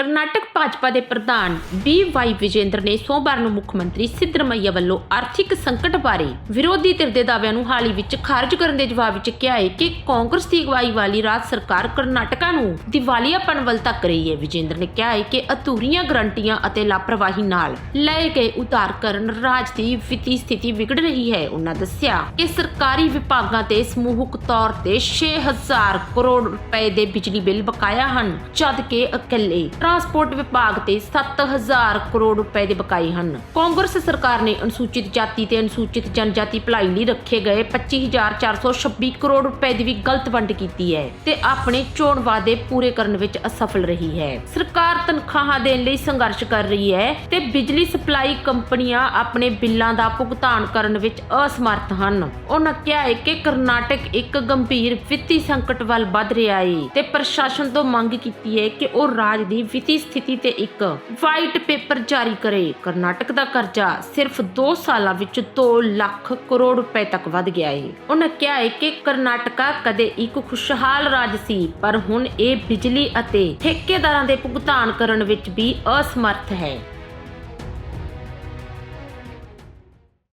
ਕਰਨਾਟਕ ਭਾਜਪਾ ਦੇ ਪ੍ਰਧਾਨ B Y Vijender ਨੇ ਸੋਮਵਾਰ ਨੂੰ ਮੁੱਖ ਮੰਤਰੀ ਸਿੱਧਰਮਈਆ ਵੱਲੋਂ ਆਰਥਿਕ ਸੰਕਟ ਬਾਰੇ ਵਿਰੋਧੀ ਧਿਰ ਦੇ ਦਾਅਵਿਆਂ ਨੂੰ ਹਾਲ ਵਿੱਚ ਖਾਰਜ ਕਰਨ ਦੇ ਜਵਾਬ ਵਿੱਚ ਕਿਹਾ ਹੈ ਕਿ ਕਾਂਗਰਸ ਦੀ ਅਗਵਾਈ ਵਾਲੀ ਰਾਜ ਸਰਕਾਰ ਕਰਨਾਟਕਾ ਨੂੰ ਦਿਵਾਲੀਆਪਣ ਵੱਲ ਧੱਕ ਰਹੀ ਹੈ। ਵਿਜੇਂਦਰ ਨੇ ਕਿਹਾ ਹੈ ਕਿ ਅਧੂਰੀਆਂ ਗਰੰਟੀਆਂ ਅਤੇ ਲਾਪਰਵਾਹੀ ਨਾਲ ਲਏ ਗਏ ਉਤਾਰ ਕਰਨ ਰਾਜ ਦੀ ਵਿੱਤੀ ਸਥਿਤੀ ਵਿਗੜ ਰਹੀ ਹੈ, ਉਹਨਾਂ ਦੱਸਿਆ ਕਿ ਸਰਕਾਰੀ ਵਿਭਾਗਾਂ ਤੇ ਸਮੂਹਕ ਤੌਰ ਤੇ 6000 ਕਰੋੜ ਰੁਪਏ ਦੇ ਬਿਜਲੀ ਬਿੱਲ ਬਕਾਇਆ ਹਨ, ਜਦ ਕਿ ਇਕੱਲੇ ਟਰਾਂਸਪੋਰਟ ਵਿਭਾਗ ਤੇ 7000 ਕਰੋੜ ਰੁਪਏ ਦੇ ਬਕਾਏ ਹਨ। ਕਾਂਗਰਸ ਸਰਕਾਰ ਨੇ ਅਨੁਸੂਚਿਤ ਜਾਤੀ ਤੇ ਅਨੁਸੂਚਿਤ ਜਨਜਾਤੀ ਭਲਾਈ ਲਈ ਰੱਖੇ ਗਏ 25426 ਕਰੋੜ ਰੁਪਏ ਦੀ ਵੀ ਗਲਤ ਵੰਡ ਕੀਤੀ ਹੈ ਤੇ ਆਪਣੇ ਚੋਣ ਵਾਅਦੇ ਪੂਰੇ ਕਰਨ ਵਿੱਚ ਅਸਫਲ ਰਹੀ ਹੈ। ਸਰਕਾਰ ਤਨਖਾਹਾਂ ਦੇਣ ਲਈ ਸੰਘਰਸ਼ ਕਰ ਰਹੀ ਹੈ ਤੇ ਬਿਜਲੀ ਸਪਲਾਈ ਕੰਪਨੀਆਂ ਆਪਣੇ ਬਿੱਲਾਂ ਦਾ ਭੁਗਤਾਨ ਕਰਨ ਵਿੱਚ ਅਸਮਰਥ ਹਨ। ਉਹਨਾਂ ਕਿਹਾ ਹੈ ਕਿ ਕਰਨਾਟਕ ਇੱਕ ਗੰਭੀਰ ਵਿੱਤੀ ਸੰਕਟ ਵੱਲ ਵੱਧ ਰਿਹਾ ਹੈ ਤੇ ਪ੍ਰਸ਼ਾਸਨ ਤੋਂ ਮੰਗ ਕੀਤੀ ਹੈ ਕਿ ਉਹ ਰਾਜ ਦੀ ਵਿੱਤੀ ਸਥਿਤੀ ਤੇ ਇੱਕ ਵਾਈਟ ਪੇਪਰ ਜਾਰੀ ਕਰੇ। ਕਰਨਾਟਕ ਦਾ ਕਰਜ਼ਾ ਸਿਰਫ 2 ਸਾਲਾਂ ਵਿੱਚ 2 ਲੱਖ ਕਰੋੜ ਰੁਪਏ ਤੱਕ ਵੱਧ ਗਿਆ ਹੈ ਉਹਨਾਂ ਕਿਹਾ ਹੈ ਕਿ ਕਰਨਾਟਕਾ ਕਦੇ ਇੱਕ ਖੁਸ਼ਹਾਲ ਰਾਜ ਸੀ, ਪਰ ਹੁਣ ਇਹ ਬਿਜਲੀ ਅਤੇ ਠੇਕੇਦਾਰਾਂ ਦੇ ਭੁਗਤਾਨ ਕਰਨ ਵਿੱਚ ਵੀ ਅਸਮਰਥ ਹੈ।